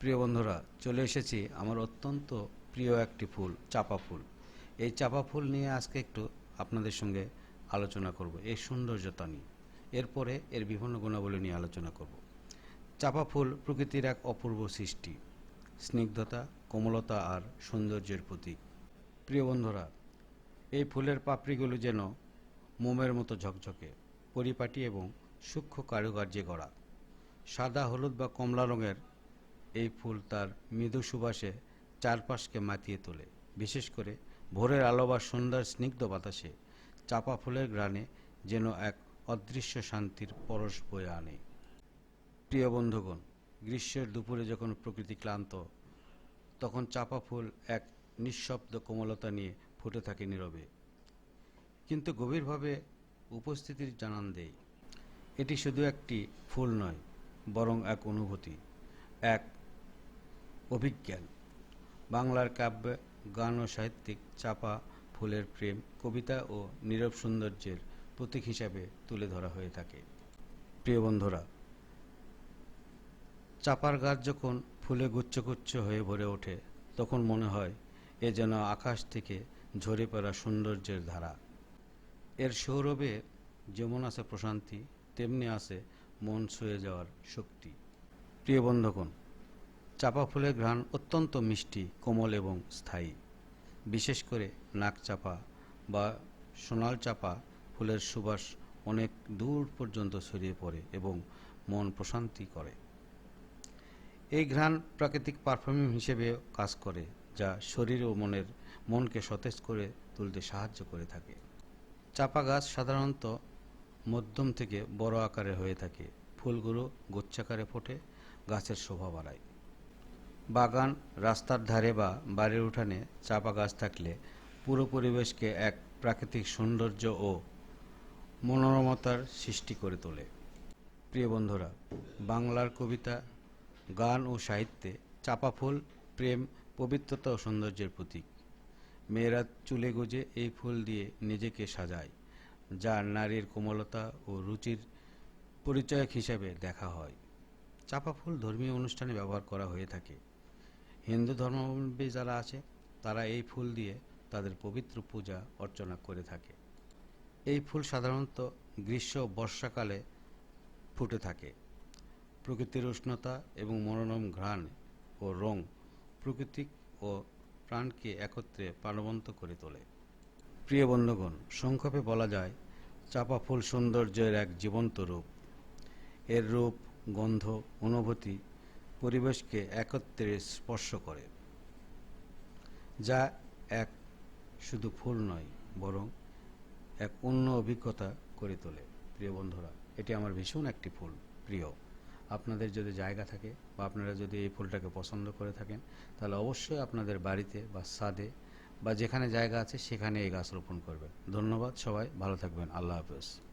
প্রিয় বন্ধুরা, চলে এসেছি আমার অত্যন্ত প্রিয় একটি ফুল, চাপা ফুল। এই চাপা ফুল নিয়ে আজকে একটু আপনাদের সঙ্গে আলোচনা করব, এই সৌন্দর্যতা নিয়ে। এরপরে এর বিভিন্ন গুণাবলী নিয়ে আলোচনা করব। চাপা ফুল প্রকৃতির এক অপূর্ব সৃষ্টি, স্নিগ্ধতা, কোমলতা আর সৌন্দর্যের প্রতীক। প্রিয় বন্ধুরা, এই ফুলের পাপড়িগুলো যেন মোমের মতো ঝকঝকে, পরিপাটি এবং সূক্ষ্ম কারুকার্যে গড়া। সাদা, হলুদ বা কমলা রঙের এই ফুল তার মৃদু সুবাসে চারপাশকে মাতিয়ে তোলে। বিশেষ করে ভোরের আলো বা সন্ধ্যার স্নিগ্ধ বাতাসে চাপা ফুলের গ্রানে যেন এক অদৃশ্য শান্তির পরশ বয়ে আনে। প্রিয় বন্ধুগণ, গ্রীষ্মের দুপুরে যখন প্রকৃতি ক্লান্ত, তখন চাপা ফুল এক নিঃশব্দ কোমলতা নিয়ে ফুটে থাকে নীরবে। কিন্তু গভীরভাবে উপস্থিতির জানান দেয় এটি শুধু একটি ফুল নয়, বরং এক অনুভূতি, এক অভিজ্ঞান। বাংলার কাব্যে গান ও সাহিত্যিক চাপা ফুলের প্রেম, কবিতা ও নীরব সৌন্দর্যের প্রতীক হিসাবে তুলে ধরা হয়ে থাকে। প্রিয় বন্ধুরা, চাপার গাছ যখন ফুলে গুচ্ছগুচ্ছ হয়ে ভরে ওঠে, তখন মনে হয় এ যেন আকাশ থেকে ঝরে পড়া সৌন্দর্যের ধারা। এর সৌরভে যেমন আছে প্রশান্তি, তেমনি আছে মন ছুঁয়ে যাওয়ার শক্তি। প্রিয় বন্ধুগণ চাপা ফুলের ঘ্রাণ অত্যন্ত মিষ্টি, কোমল এবং স্থায়ী। বিশেষ করে নাক চাপা বা সোনাল চাপা ফুলের সুবাস অনেক দূর পর্যন্ত ছড়িয়ে পড়ে এবং মন প্রশান্তি করে। এই ঘ্রাণ প্রাকৃতিক পারফিউম হিসেবে কাজ করে, যা শরীর ও মনের মনকে সতেজ করে তুলতে সাহায্য করে থাকে। চাপা গাছ সাধারণত মধ্যম থেকে বড় আকারে হয়ে থাকে। ফুলগুলো গুচ্ছাকারে ফোটে, গাছের শোভা বাড়ায়। বাগান, রাস্তার ধারে বা বাড়ির উঠানে চাপা গাছ থাকলে পুরো পরিবেশকে এক প্রাকৃতিক সৌন্দর্য ও মনোরমতার সৃষ্টি করে তোলে। প্রিয় বন্ধুরা, বাংলার কবিতা, গান ও সাহিত্যে চাপা ফুল, প্রেম, পবিত্রতা ও সৌন্দর্যের প্রতীক। মেয়েরা চুলে গুজে এই ফুল দিয়ে নিজেকে সাজায়, যা নারীর কোমলতা ও রুচির পরিচয়ক হিসেবে দেখা হয়। চাপা ফুল ধর্মীয় অনুষ্ঠানে ব্যবহার করা হয়ে থাকে। হিন্দু ধর্মাবলম্বী যারা আছে, তারা এই ফুল দিয়ে তাদের পবিত্র পূজা অর্চনা করে থাকে। এই ফুল সাধারণত গ্রীষ্ম বর্ষাকালে ফুটে থাকে। প্রকৃতির উষ্ণতা এবং মনোরম ঘ্রাণ ও রং প্রকৃতিক ও প্রাণকে একত্রে প্রাণবন্ত করে তোলে। প্রিয় বন্ধুগণ, সংক্ষেপে বলা যায়, চাপা ফুল সৌন্দর্যের এক জীবন্ত রূপ। এর রূপ, গন্ধ, অনুভূতি পরিবেশকে একত্রে স্পর্শ করে, যা এক শুধু ফুল নয়, বরং এক অন্য অভিজ্ঞতা করে তোলে। প্রিয় বন্ধুরা, এটি আমার ভীষণ একটি ফুল, প্রিয়। আপনাদের যদি জায়গা থাকে বা আপনারা যদি এই ফুলটাকে পছন্দ করে থাকেন, তাহলে অবশ্যই আপনাদের বাড়িতে বা ছাদে বা যেখানে জায়গা আছে সেখানে এই গাছ রোপণ করবেন। ধন্যবাদ সবাই, ভালো থাকবেন। আল্লাহ হাফেজ।